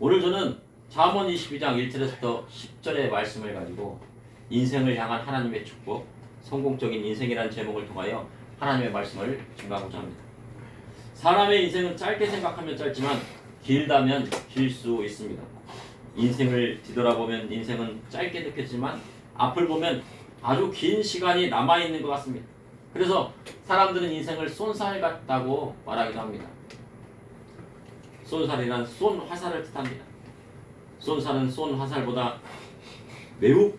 오늘 저는 잠언 22장 1절에서부터 10절의 말씀을 가지고 인생을 향한 하나님의 축복, 성공적인 인생이라는 제목을 통하여 하나님의 말씀을 증가하고자 합니다. 사람의 인생은 짧게 생각하면 짧지만 길다면 길 수 있습니다. 인생을 뒤돌아보면 인생은 짧게 느껴지만 앞을 보면 아주 긴 시간이 남아 있는 것 같습니다. 그래서 사람들은 인생을 쏜살 같다고 말하기도 합니다. 쏜살이란 쏜 화살을 뜻합니다. 쏜살은 쏜 화살보다 매우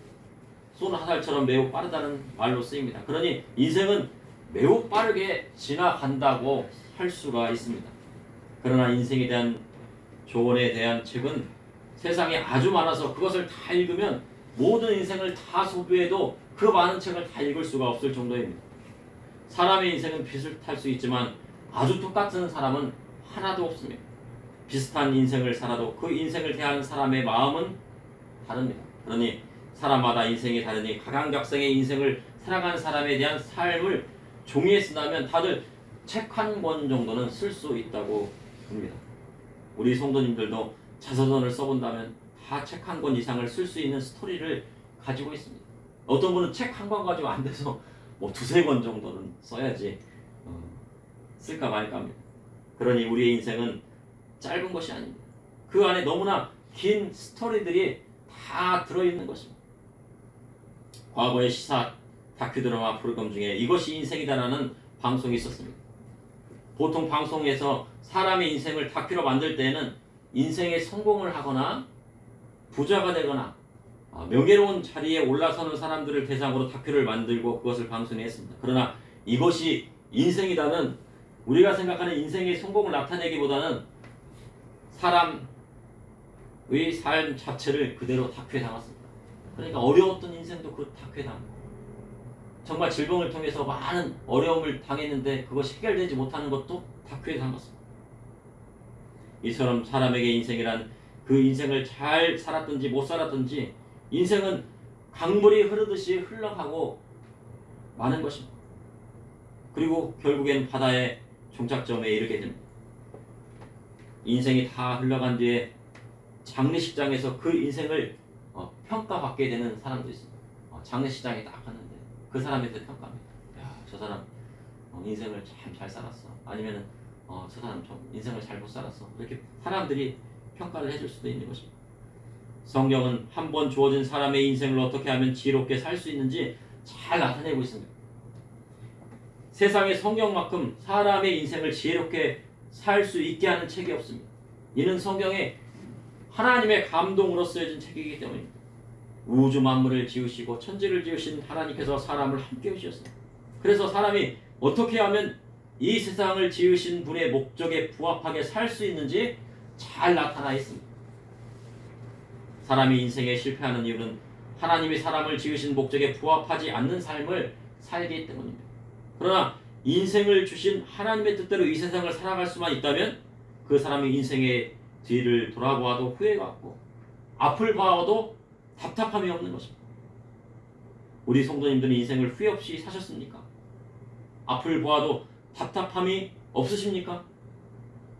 쏜 화살처럼 매우 빠르다는 말로 쓰입니다. 그러니 인생은 매우 빠르게 지나간다고 할 수가 있습니다. 그러나 인생에 대한 조언에 대한 책은 세상에 아주 많아서 그것을 다 읽으면 모든 인생을 다 소비해도 그 많은 책을 다 읽을 수가 없을 정도입니다. 사람의 인생은 비슷할 수 있지만 아주 똑같은 사람은 하나도 없습니다. 비슷한 인생을 살아도 그 인생을 대하는 사람의 마음은 다릅니다. 그러니 사람마다 인생이 다르니 각양각색의 인생을 살아가는 사람에 대한 삶을 종이에 쓴다면 다들 책 한 권 정도는 쓸 수 있다고 봅니다. 우리 성도님들도 자서전을 써본다면 다 책 한 권 이상을 쓸 수 있는 스토리를 가지고 있습니다. 어떤 분은 책 한 권 가지고 안 돼서 뭐 두세 권 정도는 써야지 어, 쓸까 말까 합니다. 그러니 우리의 인생은 짧은 것이 아닙니다. 그 안에 너무나 긴 스토리들이 다 들어있는 것입니다. 과거의 시사 다큐 드라마 프로그램 중에 이것이 인생이다라는 방송이 있었습니다. 보통 방송에서 사람의 인생을 다큐로 만들 때에는 인생에 성공을 하거나 부자가 되거나 아, 명예로운 자리에 올라서는 사람들을 대상으로 다큐를 만들고 그것을 방송했습니다. 그러나 이것이 인생이다는 우리가 생각하는 인생의 성공을 나타내기보다는 사람의 삶 자체를 그대로 다큐에 담았습니다. 그러니까 어려웠던 인생도 그 다큐에 담고 정말 질병을 통해서 많은 어려움을 당했는데 그것이 해결되지 못하는 것도 다큐에 담았습니다. 이처럼 사람에게 인생이란 그 인생을 잘 살았든지 못 살았든지 인생은 강물이 흐르듯이 흘러가고 마는 것입니다. 그리고 결국엔 바다의 종착점에 이르게 됩니다. 인생이 다 흘러간 뒤에 장례식장에서 그 인생을 어, 평가받게 되는 사람도 있습니다. 어, 장례식장에 딱 갔는데 그 사람에 대해 평가합니다. 야, 저 사람 어, 인생을 참 잘 살았어. 아니면은 어, 저 사람 좀 인생을 잘못 살았어. 이렇게 사람들이 평가를 해줄 수도 있는 것입니다. 성경은 한 번 주어진 사람의 인생을 어떻게 하면 지혜롭게 살 수 있는지 잘 나타내고 있습니다. 세상의 성경만큼 사람의 인생을 지혜롭게 살 수 있게 하는 책이 없습니다. 이는 성경에 하나님의 감동으로 쓰여진 책이기 때문입니다. 우주 만물을 지으시고 천지를 지으신 하나님께서 사람을 함께 지었습니다. 그래서 사람이 어떻게 하면 이 세상을 지으신 분의 목적에 부합하게 살 수 있는지 잘 나타나 있습니다. 사람이 인생에 실패하는 이유는 하나님이 사람을 지으신 목적에 부합하지 않는 삶을 살기 때문입니다. 그러나 인생을 주신 하나님의 뜻대로 이 세상을 살아갈 수만 있다면 그 사람이 인생의 뒤를 돌아보아도 후회가 없고 앞을 봐도 답답함이 없는 것입니다. 우리 성도님들은 인생을 후회 없이 사셨습니까? 앞을 보아도 답답함이 없으십니까?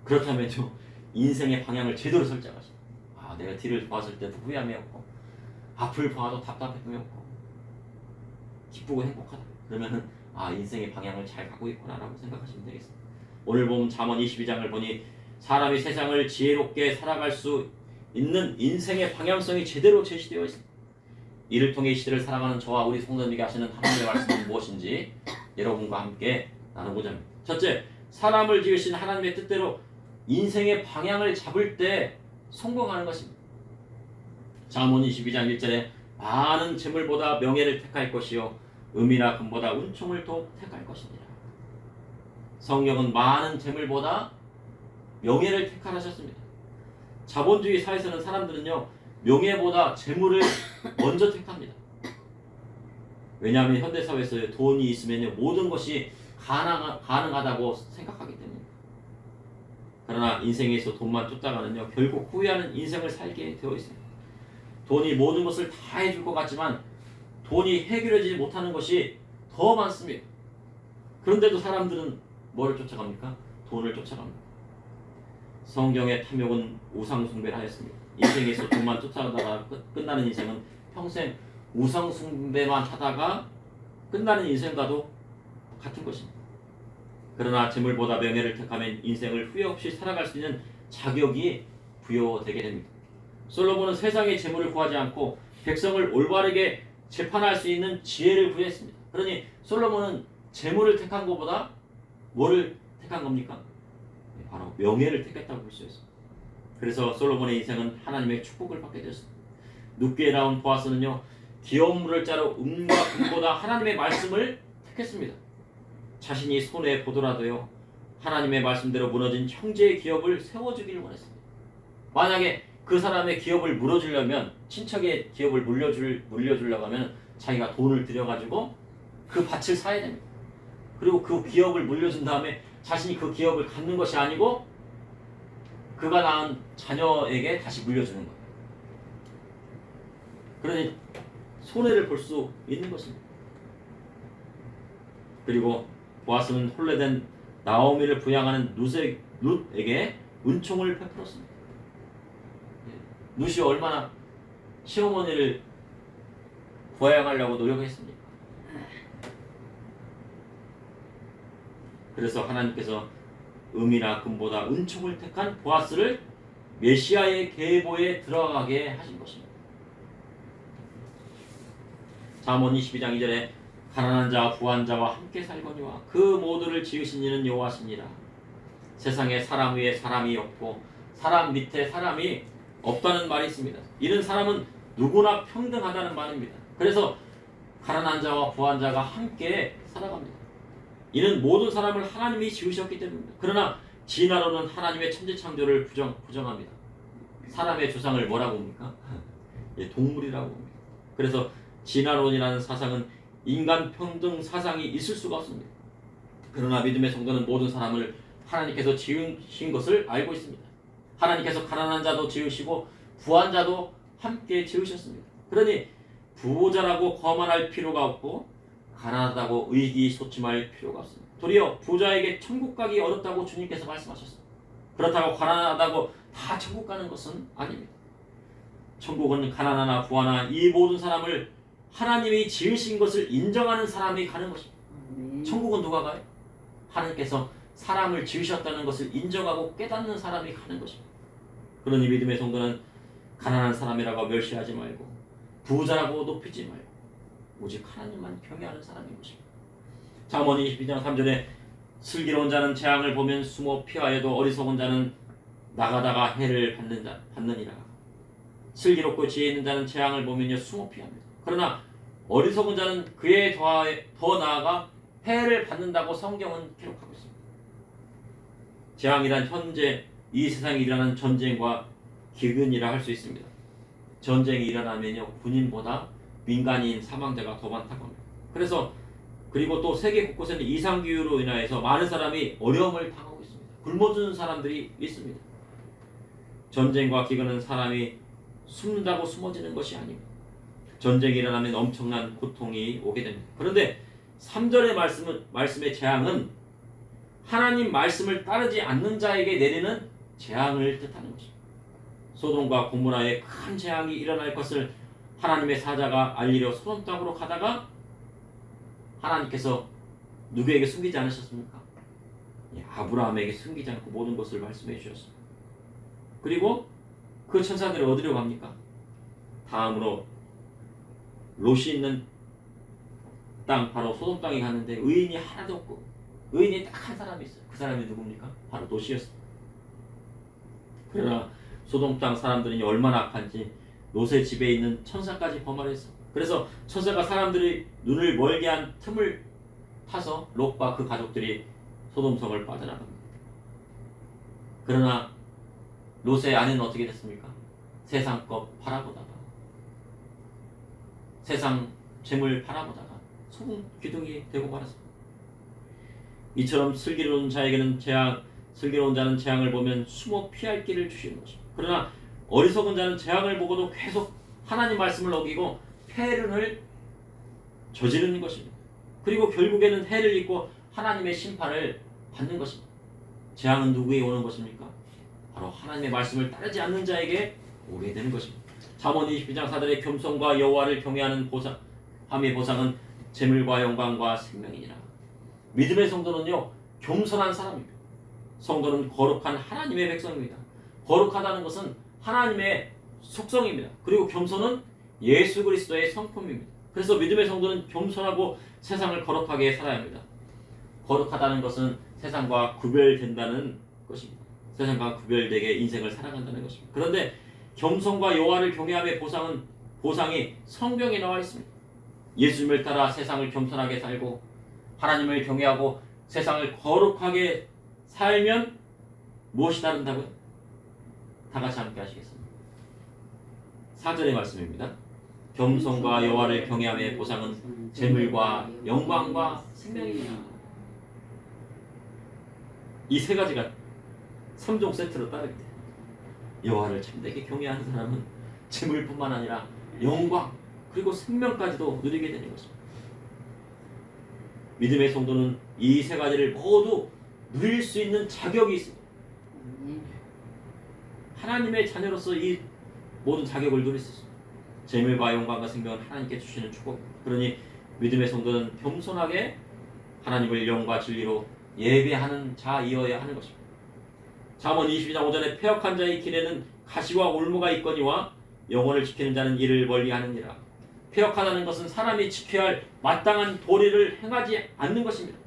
그렇다면요 인생의 방향을 제대로 설정하십시오. 아 내가 뒤를 봤을 때도 후회함이 없고 앞을 봐도 답답함이 없고 기쁘고 행복하다. 그러면은 아 인생의 방향을 잘 가고 있구나라고 생각하시면 되겠습니다. 오늘 본 잠언 22장을 보니 사람이 세상을 지혜롭게 살아갈 수 있는 인생의 방향성이 제대로 제시되어 있습니다. 이를 통해 이 시대를 살아가는 저와 우리 성도님에게 하시는 하나님의 말씀은 무엇인지 여러분과 함께 나누고자 합니다. 첫째, 사람을 지으신 하나님의 뜻대로 인생의 방향을 잡을 때 성공하는 것입니다. 잠언 22장 1절에 많은 재물보다 명예를 택할 것이요 음이나 금보다 은총을 더 택할 것이니라. 성경은 많은 재물보다 명예를 택하셨습니다. 자본주의 사회에서는 사람들은요 명예보다 재물을 먼저 택합니다. 왜냐하면 현대 사회에서 돈이 있으면요 모든 것이 가능 가능하다고 생각하기 때문입니다. 그러나 인생에서 돈만 쫓다가는요 결국 후회하는 인생을 살게 되어 있습니다. 돈이 모든 것을 다 해줄 것 같지만 돈이 해결하지 못하는 것이 더 많습니다. 그런데도 사람들은 뭐를 쫓아갑니까? 돈을 쫓아갑니다. 성경의 탐욕은 우상 숭배를 하였습니다. 인생에서 돈만 쫓아가다가 끝- 끝나는 인생은 평생 우상 숭배만 하다가 끝나는 인생과도 같은 것입니다. 그러나 재물보다 명예를 택하면 인생을 후회 없이 살아갈 수 있는 자격이 부여되게 됩니다. 솔로몬은 세상의 재물을 구하지 않고 백성을 올바르게 재판할 수 있는 지혜를 구했습니다. 그러니 솔로몬은 재물을 택한 것보다 뭐를 택한 겁니까? 네, 바로 명예를 택했다고 볼 수 있습니다. 그래서 솔로몬의 인생은 하나님의 축복을 받게 되었습니다. 눕게 나온 보아스는요 귀여운 물을 자로 음과 금보다 하나님의 말씀을 택했습니다. 자신이 손에 보더라도요 하나님의 말씀대로 무너진 형제의 기업을 세워주기를 원했습니다. 만약에 그 사람의 기업을 물어주려면 친척의 기업을 물려줄 물려주려고 하면 자기가 돈을 들여가지고 그 밭을 사야 됩니다. 그리고 그 기업을 물려준 다음에 자신이 그 기업을 갖는 것이 아니고 그가 낳은 자녀에게 다시 물려주는 거예요. 그러니 손해를 볼 수 있는 것입니다. 그리고 보아스는 혼례된 나오미를 부양하는 룻에, 룻에게 은총을 베풀었습니다. 예, 룻이 얼마나 시어머니를 부양하려고 노력했습니까? 그래서 하나님께서 음이나 금보다 은총을 택한 보아스를 메시아의 계보에 들어가게 하신 것입니다. 잠언 22장 2절에 가난한 자와 부한 자와 함께 살거니와 그 모두를 지으신 이는 여호와시니라. 세상에 사람 위에 사람이 없고 사람 밑에 사람이 없다는 말이 있습니다. 이런 사람은 누구나 평등하다는 말입니다. 그래서 가난한 자와 부한 자가 함께 살아갑니다. 이는 모든 사람을 하나님이 지으셨기 때문입니다. 그러나 진화론은 하나님의 천지 창조를 부정, 부정합니다. 사람의 조상을 뭐라고 봅니까? 예, 동물이라고 봅니다. 그래서 진화론이라는 사상은 인간 평등 사상이 있을 수가 없습니다. 그러나 믿음의 성도는 모든 사람을 하나님께서 지으신 것을 알고 있습니다. 하나님께서 가난한 자도 지으시고 부한 자도 함께 지으셨습니다. 그러니 부자라고 거만할 필요가 없고 가난하다고 의기소침할 필요가 없습니다. 도리어 부자에게 천국 가기 어렵다고 주님께서 말씀하셨습니다. 그렇다고 가난하다고 다 천국 가는 것은 아닙니다. 천국은 가난하나 부하나 이 모든 사람을 하나님이 지으신 것을 인정하는 사람이 가는 것입니다. 천국은 누가 가요? 하나님께서 사람을 지으셨다는 것을 인정하고 깨닫는 사람이 가는 것입니다. 그러니 믿음의 성도는 가난한 사람이라고 멸시하지 말고 부자라고 높이지 말고 오직 하나님만 경외하는 사람인 것입니다. 잠언 22장 3절에 슬기로운 자는 재앙을 보면 숨어 피하여도 어리석은 자는 나가다가 해를 받는 자 받느니라. 슬기롭고 지혜 있는 자는 재앙을 보면요 숨어 피합니다. 그러나 어리석은 자는 그에 더, 더 나아가 해를 받는다고 성경은 기록하고 있습니다. 재앙이란 현재 이 세상에 일어나는 전쟁과 기근이라 할 수 있습니다. 전쟁이 일어나면요 군인보다 민간인 사망자가 더 많다고 합니다. 그래서 그리고 또 세계 곳곳에는 이상 기후로 인하여서 많은 사람이 어려움을 당하고 있습니다. 굶어 죽는 사람들이 있습니다. 전쟁과 기근은 사람이 숨는다고 숨어지는 것이 아닙니다. 전쟁이 일어나면 엄청난 고통이 오게 됩니다. 그런데 3절의 말씀은 말씀의 재앙은 하나님 말씀을 따르지 않는 자에게 내리는 재앙을 뜻하는 것입니다. 소돔과 고모라에 큰 재앙이 일어날 것을 하나님의 사자가 알리려 소돔 땅으로 가다가 하나님께서 누구에게 숨기지 않으셨습니까? 예, 아브라함에게 숨기지 않고 모든 것을 말씀해 주셨습니다. 그리고 그 천사들이 어디로 갑니까? 다음으로 롯이 있는 땅 바로 소돔 땅에 갔는데 의인이 하나도 없고 의인이 딱 한 사람이 있어요. 그 사람이 누굽니까? 바로 롯이었습니다. 그러나 소돔 땅 사람들이 얼마나 악한지 롯의 집에 있는 천사까지 범하했어. 그래서 천사가 사람들이 눈을 멀게 한 틈을 타서 롯과 그 가족들이 소돔성을 빠져나갑니다. 그러나 롯의 아내는 어떻게 됐습니까? 세상 것 바라보다가 세상 재물 바라보다가 소금 기둥이 되고 말았습니다. 이처럼 슬기로운 자에게는 재앙, 슬기로운 자는 재앙을 보면 숨어 피할 길을 주시는 것입니다. 그러나 어리석은 자는 재앙을 보고도 계속 하나님 말씀을 어기고 폐륜을 저지르는 것입니다. 그리고 결국에는 해를 입고 하나님의 심판을 받는 것입니다. 재앙은 누구에게 오는 것입니까? 바로 하나님의 말씀을 따르지 않는 자에게 오게 되는 것입니다. 잠언 22장 4절에 겸손과 여호와를 경외하는 보상 함의 보상은 재물과 영광과 생명이니라. 믿음의 성도는요 겸손한 사람입니다. 성도는 거룩한 하나님의 백성입니다. 거룩하다는 것은 하나님의 속성입니다. 그리고 겸손은 예수 그리스도의 성품입니다. 그래서 믿음의 성도는 겸손하고 세상을 거룩하게 살아야 합니다. 거룩하다는 것은 세상과 구별된다는 것입니다. 세상과 구별되게 인생을 살아간다는 것입니다. 그런데 겸손과 여호와를 경외함의 보상은 보상이 성경에 나와 있습니다. 예수님을 따라 세상을 겸손하게 살고 하나님을 경외하고 세상을 거룩하게 살면 무엇이 다른다고요? 다 같이 함께 하시겠습니다. 4절의 말씀입니다. 겸손과 여호와를 경외함의 보상은 재물과 영광과 생명이니라. 이세 가지가 3종 세트로 따르게 돼요. 여호와를 참되게 경외하는 사람은 재물뿐만 아니라 영광 그리고 생명까지도 누리게 되는 것입니다. 믿음의 성도는 이 세 가지를 모두 누릴 수 있는 자격이 있습니다. 하나님의 자녀로서 이 모든 자격을 누릴 수 있습니다. 재물과 영광과 생명은 하나님께 주시는 축복. 그러니 믿음의 성도는 겸손하게 하나님을 영과 진리로 예배하는 자이어야 하는 것입니다. 잠언 22장 5절에 폐역한 자의 길에는 가시와 올무가 있거니와 영혼을 지키는 자는 이를 멀리하느니라. 폐역하다는 것은 사람이 지켜야 할 마땅한 도리를 행하지 않는 것입니다.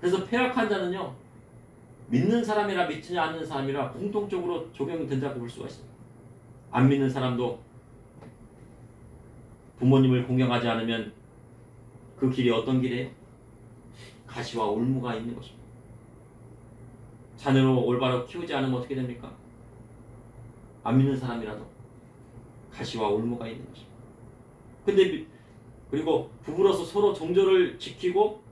그래서 폐역한 자는요 믿는 사람이라 믿지 않는 사람이라 공통적으로 적용된다고 볼 수가 있습니다. 안 믿는 사람도 부모님을 공경하지 않으면 그 길이 어떤 길이에요? 가시와 올무가 있는 것입니다. 자녀로 올바로 키우지 않으면 어떻게 됩니까? 안 믿는 사람이라도 가시와 올무가 있는 것입니다. 근데 미- 그리고 부부로서 서로 정절을 지키고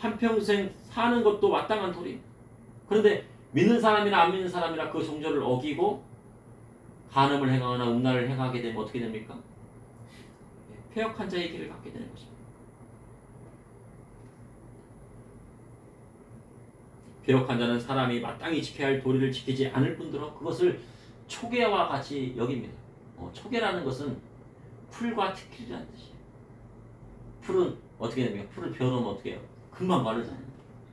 한평생 사는 것도 마땅한 도리. 그런데 믿는 사람이나 안 믿는 사람이나 그 정절을 어기고 간음을 행하거나 음란을 행하게 되면 어떻게 됩니까? 폐역한 자의 길을 갖게 되는 것입니다. 폐역한 자는 사람이 마땅히 지켜야 할 도리를 지키지 않을 뿐더러 그것을 초계와 같이 여깁니다. 어, 초계라는 것은 풀과 티끌이라는 뜻이에요. 풀은 어떻게 됩니까? 풀을 베어놓으면 어떻게 해요? 금방 마르잖아요.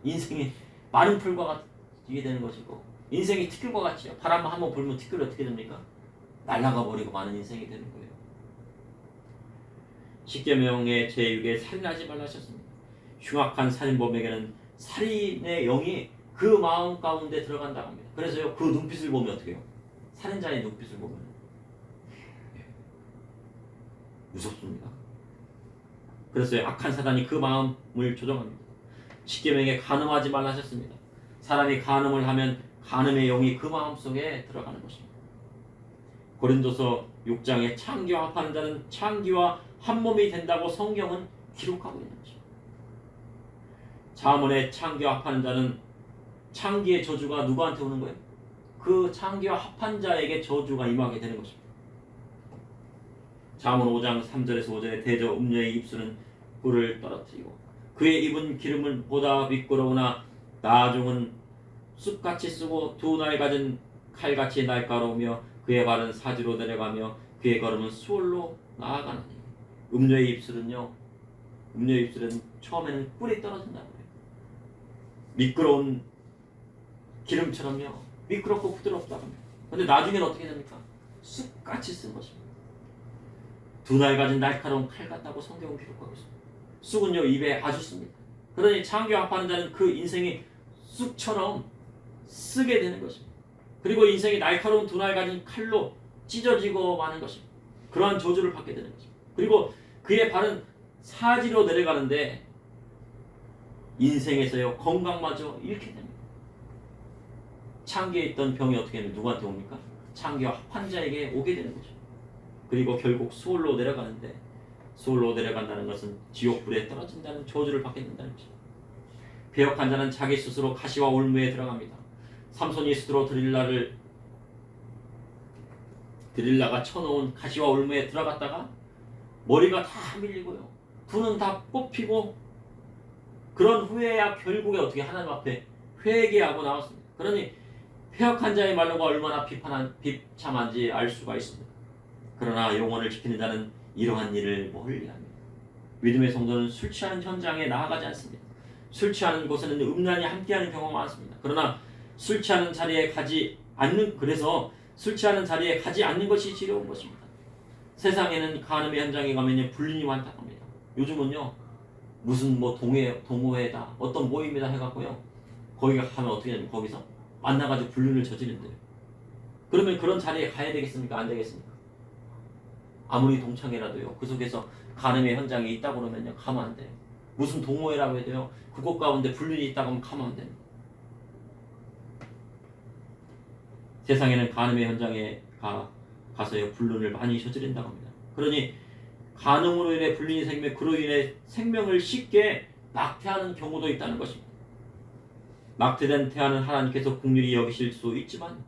인생이 마른 풀과 같게 되는 것이고 인생이 티끌과 같이요. 바람 한번 불면 티끌이 어떻게 됩니까? 날아가 버리고 많은 인생이 되는 거예요. 십계명의 제6에 살인하지 말라 하셨습니다. 흉악한 살인범에게는 살인의 영이 그 마음 가운데 들어간다고 합니다. 그래서요 그 눈빛을 보면 어떻게 해요? 살인자의 눈빛을 보면 예. 무섭습니다. 그래서 악한 사단이 그 마음을 조정합니다. 십계명에 간음하지 말라 하셨습니다. 사람이 간음을 하면 간음의 영이 그 마음 속에 들어가는 것입니다. 고린도서 6장에 창기와 합하는 자는 창기와 한 몸이 된다고 성경은 기록하고 있는 것입니다. 자문에 창기와 합하는 자는 창기의 저주가 누구한테 오는 거예요? 그 창기와 합한 자에게 저주가 임하게 되는 것입니다. 자문 5장 3절에서 5절에 대저 음녀의 입술은 꿀을 떨어뜨리고 그의 입은 기름은 보다 미끄러우나 나중은 쑥같이 쓰고 두 날 가진 칼같이 날카로우며 그의 발은 사지로 내려가며 그의 걸음은 수월로 나아가느니. 음녀의 입술은요 음녀의 입술은 처음에는 꿀이 떨어진다고 해요. 미끄러운 기름처럼요 미끄럽고 부드럽다고 합니다 근데 나중에는 어떻게 됩니까? 쑥같이 쓴 것입니다. 두 날 가진 날카로운 칼 같다고 성경은 기록하고 있습니다 쑥은요 입에 아주 씁니다 그러니 창교합하는 자는 그 인생이 쑥처럼 쓰게 되는 것입니다 그리고 인생이 날카로운 두 날 가진 칼로 찢어지고 마는 것입니다. 그러한 저주를 받게 되는 것입니다. 그리고 그의 발은 사지로 내려가는데 인생에서요 건강마저 잃게 됩니다. 창기에 있던 병이 어떻게 되면 누구한테 옵니까? 창기와 환자에게 오게 되는 거죠. 그리고 결국 수월로 내려가는데 수월로 내려간다는 것은 지옥불에 떨어진다는 저주를 받게 된다는 것입니다. 배역한 자는 자기 스스로 가시와 올무에 들어갑니다. 삼손이 스스로 드릴라를 드릴라가 쳐놓은 가시와 올무에 들어갔다가 머리가 다 밀리고요. 두는 다 뽑히고 그런 후에야 결국에 어떻게 하나님 앞에 회개하고 나왔습니다. 그러니 폐역한 자의 말로가 얼마나 비판한 비참한지 알 수가 있습니다. 그러나 영혼을 지키는 자는 이러한 일을 멀리 합니다. 믿음의 성도는 술 취하는 현장에 나아가지 않습니다. 술 취하는 곳에는 음란이 함께하는 경우가 많습니다. 그러나 술 취하는 자리에 가지 않는 그래서 술 취하는 자리에 가지 않는 것이 지려운 것입니다. 세상에는 간음의 현장에 가면 불륜이 많다고 합니다. 요즘은요 무슨 뭐 동해 동호회다 어떤 모임이다 해갖고요 거기 가면 어떻게 되냐면 거기서 만나가지고 불륜을 저지른대요. 그러면 그런 자리에 가야 되겠습니까? 안 되겠습니까? 아무리 동창회라도요 그 속에서 간음의 현장이 있다고 그러면요 가면 안 돼요. 무슨 동호회라고 해도요 그곳 가운데 불륜이 있다고 하면 가면 안 됩니다. 세상에는 간음의 현장에 가, 가서요 불륜을 많이 저지른다고 합니다. 그러니 간음으로 인해 불륜이 생기면 그로 인해 생명을 쉽게 낙태하는 경우도 있다는 것입니다. 낙태된 태아는 하나님께서 국률이 여기실 수 있지만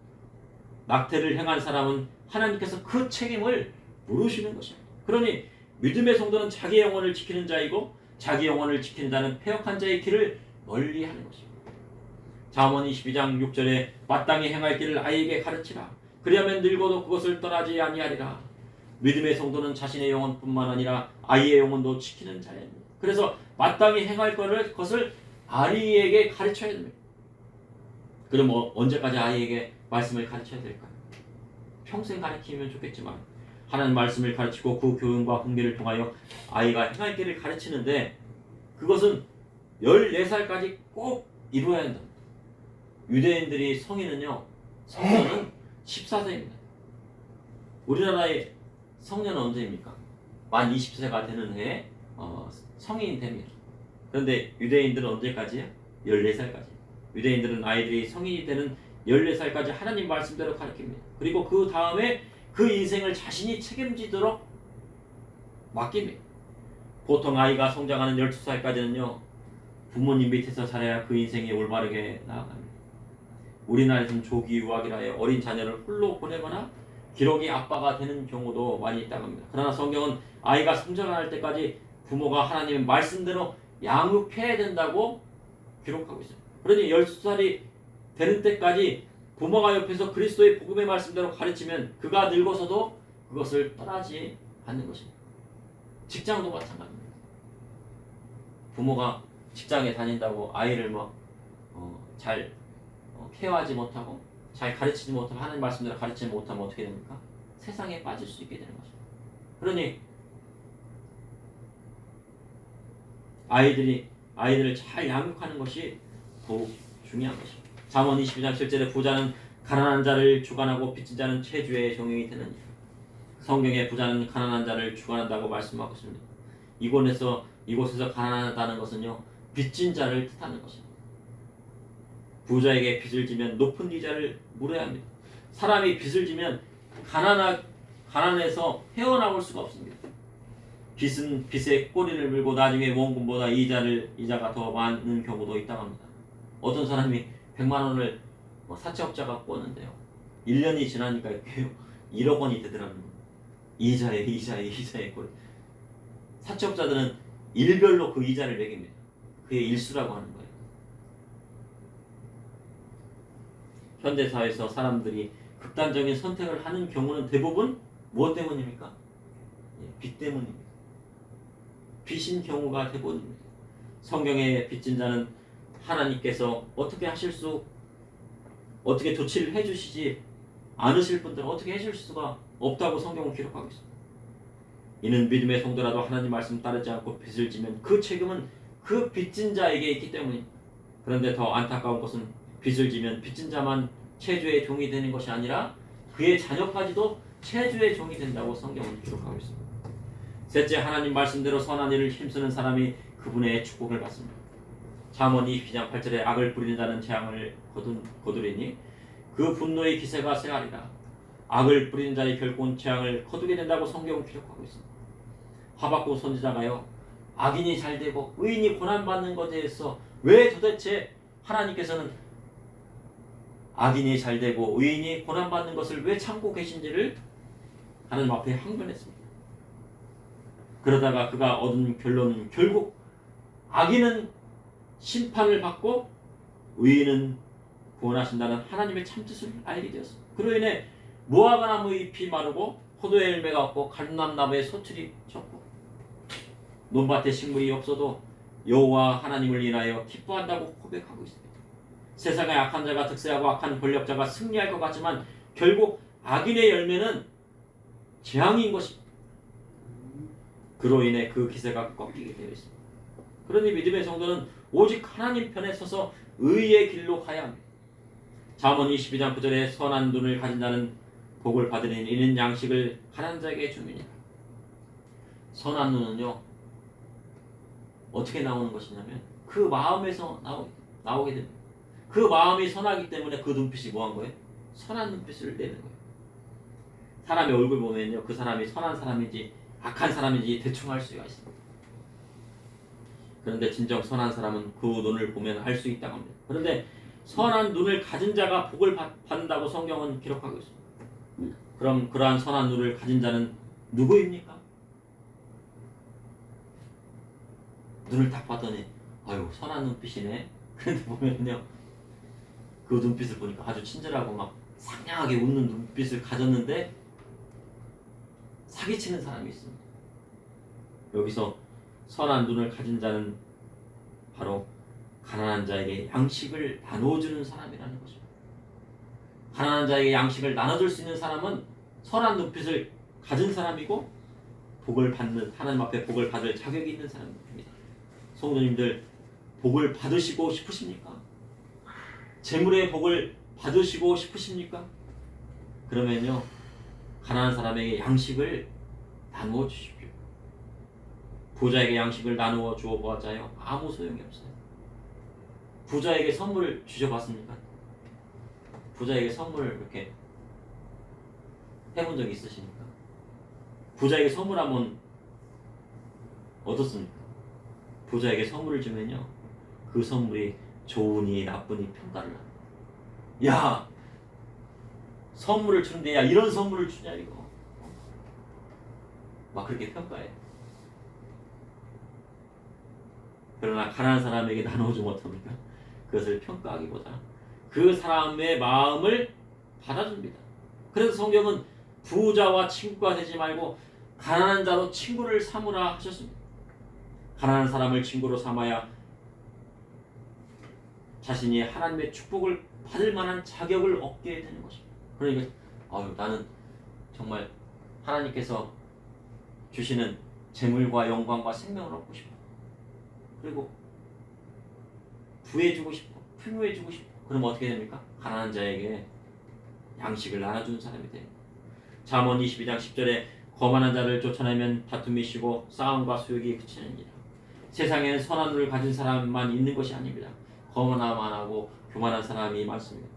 낙태를 행한 사람은 하나님께서 그 책임을 물으시는 것입니다. 그러니 믿음의 성도는 자기 영혼을 지키는 자이고 자기 영혼을 자는 폐역한 자의 길을 멀리 하는 것입니다. 잠언 22장 6절에 마땅히 행할 길을 아이에게 가르치라. 그리하면 늙어도 그것을 떠나지 아니하리라. 믿음의 성도는 자신의 영혼뿐만 아니라 아이의 영혼도 지키는 자입니다. 그래서 마땅히 행할 것을 것을 아이에게 가르쳐야 됩니다. 그럼 뭐 언제까지 아이에게 말씀을 가르쳐야 될까요? 평생 가르치면 좋겠지만 하나님 말씀을 가르치고 그 교훈과 훈계를 통하여 아이가 행할 길을 가르치는데 그것은 14살까지 꼭 이루어야 한다. 유대인들이 성인은요. 성년은 14세입니다. 우리나라의 성년은 언제입니까? 만 20세가 되는 해에 어, 성인이 됩니다. 그런데 유대인들은 언제까지요? 14살까지. 유대인들은 아이들이 성인이 되는 14살까지 하나님 말씀대로 가르칩니다. 그리고 그 다음에 그 인생을 자신이 책임지도록 맡깁니다. 보통 아이가 성장하는 12살까지는요. 부모님 밑에서 자라야 그 인생이 올바르게 나아갑니다. 우리나라에서는 조기 유학이라 해 어린 자녀를 홀로 보내거나 기록이 아빠가 되는 경우도 많이 있다고 합니다. 그러나 성경은 아이가 성장할 때까지 부모가 하나님의 말씀대로 양육해야 된다고 기록하고 있습니다. 그러니 12살이 되는 때까지 부모가 옆에서 그리스도의 복음의 말씀대로 가르치면 그가 늙어서도 그것을 떠나지 않는 것입니다. 직장도 마찬가지입니다. 부모가 직장에 다닌다고 아이를 뭐잘 어, 케어하지 못하고 잘 가르치지 못하고 하나님 말씀대로 가르치지 못하면 어떻게 됩니까? 세상에 빠질 수 있게 되는 것입니다. 그러니 아이들이 아이들을 잘 양육하는 것이 더욱 중요한 것입니다. 잠언 22장 7절에 부자는 가난한 자를 주관하고 빚진 자는 체주의 종이 되느니라. 성경에 부자는 가난한 자를 주관한다고 말씀하고 있습니다. 이곳에서 이곳에서 가난하다는 것은요 빚진 자를 뜻하는 것입니다. 부자에게 빚을 지면 높은 이자를 물어야 합니다. 사람이 빚을 지면 가난하, 가난해서 헤어나올 수가 없습니다. 빚은 빚의 꼬리를 물고 나중에 원금보다 이자를 이자가 더 많은 경우도 있다고 합니다. 어떤 사람이 100만 원을 뭐 사채업자가 꿨는데요. 1년이 지나니까 1억 원이 되더라고요. 이자에 이자에 이자에 꼬리. 사채업자들은 일별로 그 이자를 매깁니다. 그게 일수라고 하는 거예요. 현대 사회에서 사람들이 극단적인 선택을 하는 경우는 대부분 무엇 때문입니까? 예, 빚 때문입니다. 빚인 경우가 대부분입니다. 성경에 빚진 자는 하나님께서 어떻게 하실 수 어떻게 조치를 해주시지 않으실 분들은 어떻게 해줄 수가 없다고 성경은 기록하고 있습니다. 이는 믿음의 성도라도 하나님 말씀 따르지 않고 빚을 지면 그 책임은 그 빚진 자에게 있기 때문입니다. 그런데 더 안타까운 것은 빚을 지면 빚진 자만 체주의 종이 되는 것이 아니라 그의 자녀까지도 체주의 종이 된다고 성경은 기록하고 있습니다. 셋째 하나님 말씀대로 선한 일을 힘쓰는 사람이 그분의 축복을 받습니다. 잠언 22장 8절에 악을 자는 재앙을 거둔, 거두리니 그 분노의 기세가 세하리라. 악을 부리는 자의 결국은 재앙을 거두게 된다고 성경은 기록하고 있습니다. 하박국 선지자가요. 악인이 잘 되고 의인이 고난받는 것에 대해서 왜 도대체 하나님께서는 악인이 잘 되고 의인이 고난받는 것을 왜 참고 계신지를 하나님 앞에 항변했습니다. 그러다가 그가 얻은 결론은 결국 악인은 심판을 받고 의인은 구원하신다는 하나님의 참뜻을 알게 되었습니다. 그로 인해 무화과 나무 잎이 마르고 포도의 열매가 없고 감람나무의 소출이 적고 논밭에 식물이 없어도 여호와 하나님을 인하여 기뻐한다고 고백하고 있습니다. 세상의 악한 자가 득세하고 악한 권력자가 승리할 것 같지만 결국 악인의 열매는 재앙인 것입니다. 그로 인해 그 기세가 꺾이게 되어 있습니다. 그러니 믿음의 성도는 오직 하나님 편에 서서 의의 길로 가야 합니다. 잠언 22장 9절에 선한 눈을 가진 자는 복을 받으니 이는 양식을 가난 자에게 줍니다. 선한 눈은요 어떻게 나오는 것이냐면 그 마음에서 나오, 나오게 됩니다. 그 마음이 선하기 때문에 그 눈빛이 뭐한 거예요? 선한 눈빛을 내는 거예요. 사람의 얼굴 보면요 그 사람이 선한 사람인지 악한 사람인지 대충 알 수가 있습니다. 그런데 진정 선한 사람은 그 눈을 보면 알 수 있다고 합니다. 그런데 선한 눈을 가진 자가 복을 받, 받는다고 성경은 기록하고 있습니다. 그럼 그러한 선한 눈을 가진 자는 누구입니까? 눈을 딱 봤더니 아유 선한 눈빛이네. 그런데 보면요 그 눈빛을 보니까 아주 친절하고 막 상냥하게 웃는 눈빛을 가졌는데 사기치는 사람이 있습니다. 여기서 선한 눈을 가진 자는 바로 가난한 자에게 양식을 나누어주는 사람이라는 거죠. 가난한 자에게 양식을 나눠줄 수 있는 사람은 선한 눈빛을 가진 사람이고 복을 받는 하나님 앞에 복을 받을 자격이 있는 사람입니다. 성도님들 복을 받으시고 싶으십니까? 재물의 복을 받으시고 싶으십니까? 그러면요 가난한 사람에게 양식을 나누어 주십시오. 부자에게 양식을 나누어 주어 보았자요 아무 소용이 없어요. 부자에게 선물 주셔봤습니까? 부자에게 선물 이렇게 해본 적 있으십니까? 부자에게 선물 한번 얻었습니까? 부자에게 선물을 주면요 그 선물이 좋으니 나쁘니 평가를 합니다. 야 선물을 주는데 야 이런 선물을 주냐 이거 막 그렇게 평가해. 그러나 가난한 사람에게 나눠주지 못합니까? 그것을 평가하기보다 그 사람의 마음을 받아줍니다. 그래서 성경은 부자와 친구가 되지 말고 가난한 자로 친구를 삼으라 하셨습니다. 가난한 사람을 친구로 삼아야 자신이 하나님의 축복을 받을 만한 자격을 얻게 되는 것입니다. 그러니까 아유 나는 정말 하나님께서 주시는 재물과 영광과 생명을 얻고 싶어. 그리고 부해주고 싶어. 풍요해주고 싶어. 그럼 어떻게 됩니까? 가난한 자에게 양식을 나눠주는 사람이 돼요. 잠언 22장 10절에 거만한 자를 쫓아내면 다툼이 쉬고 싸움과 수욕이 그치느니라. 세상에는 선한 눈을 가진 사람만 있는 것이 아닙니다. 거만함 안 하고 교만한 사람이 많습니다.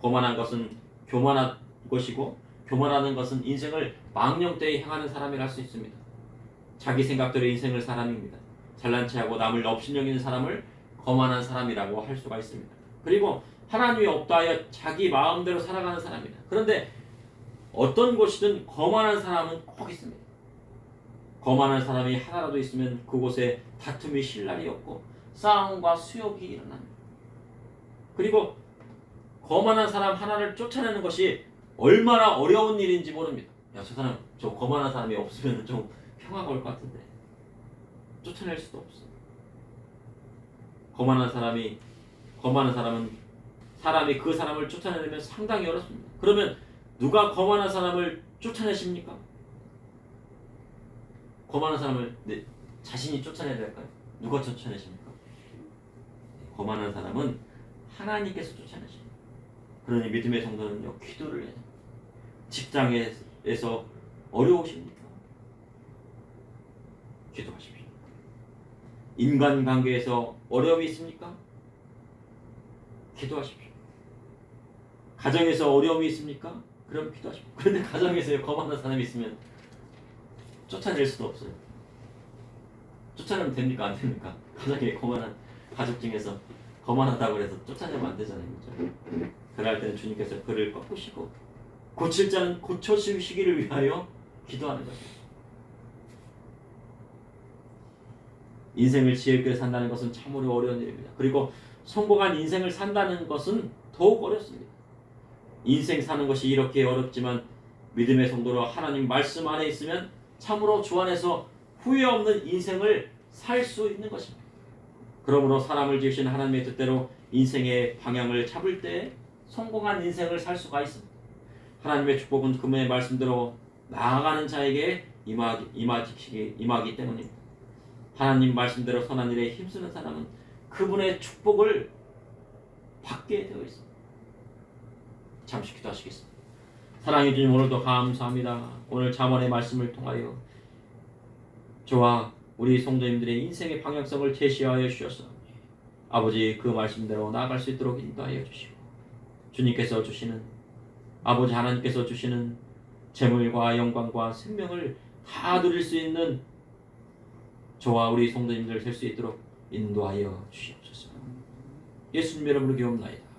거만한 것은 교만한 것이고 교만하는 것은 인생을 망령되이 향하는 사람이라 할 수 있습니다. 자기 생각대로 인생을 사람입니다. 잘난 체하고 남을 업신여기는 사람을 거만한 사람이라고 할 수가 있습니다. 그리고 하나님이 없다 하여 자기 마음대로 살아가는 사람입니다. 그런데 어떤 곳이든 거만한 사람은 꼭 있습니다. 거만한 사람이 하나라도 있으면 그곳에 다툼이 쉴 날이 없고 싸움과 수욕이 일어납니다. 그리고 거만한 사람 하나를 쫓아내는 것이 얼마나 어려운 일인지 모릅니다. 야, 저 사람, 저 거만한 사람이 없으면 좀 평화가 올 것 같은데. 쫓아낼 수도 없어. 거만한 사람이, 거만한 사람은 사람이 그 사람을 쫓아내려면 상당히 어렵습니다. 그러면 누가 거만한 사람을 쫓아내십니까? 거만한 사람을 내 자신이 쫓아내야 될까요? 누가 쫓아내십니까? 거만한 사람은 하나님께서 쫓아내십니다. 그러니 믿음의 성도는요 기도를 됩니다. 직장에서 어려우십니까? 기도하십시오. 인간관계에서 어려움이 있습니까? 기도하십시오. 가정에서 어려움이 있습니까? 그럼 기도하십시오. 그런데 가정에서 거만한 사람이 있으면 쫓아낼 수도 없어요. 쫓아내면 됩니까? 안 됩니까? 가정에 거만한 가족 중에서 거만하다고 해서 쫓아내면 안 되잖아요. 그렇죠? 그럴 때는 주님께서 그를 꺾으시고 고칠 자는 고쳐주시기를 위하여 기도하는 것입니다. 인생을 지혜롭게 산다는 것은 참으로 어려운 일입니다. 그리고 성공한 인생을 산다는 것은 더욱 어렵습니다. 인생 사는 것이 이렇게 어렵지만 믿음의 성도로 하나님 말씀 안에 있으면 참으로 주 안에서 후회 없는 인생을 살 수 있는 것입니다. 그러므로 사람을 지으신 하나님의 뜻대로 인생의 방향을 잡을 때 성공한 인생을 살 수가 있습니다. 하나님의 축복은 그분의 말씀대로 나아가는 자에게 임하기, 임하기, 임하기 때문입니다. 하나님 말씀대로 선한 일에 힘쓰는 사람은 그분의 축복을 받게 되어 있습니다. 잠시 기도하시겠습니다. 사랑해 주님 오늘도 감사합니다. 오늘 잠언의 말씀을 통하여 저와 우리 성도님들의 인생의 방향성을 제시하여 주셔서 아버지 그 말씀대로 나아갈 수 있도록 인도하여 주시고 주님께서 주시는 아버지 하나님께서 주시는 재물과 영광과 생명을 다 누릴 수 있는 저와 우리 성도님들 될 수 있도록 인도하여 주시옵소서. 예수님 이름으로 기옵나이다.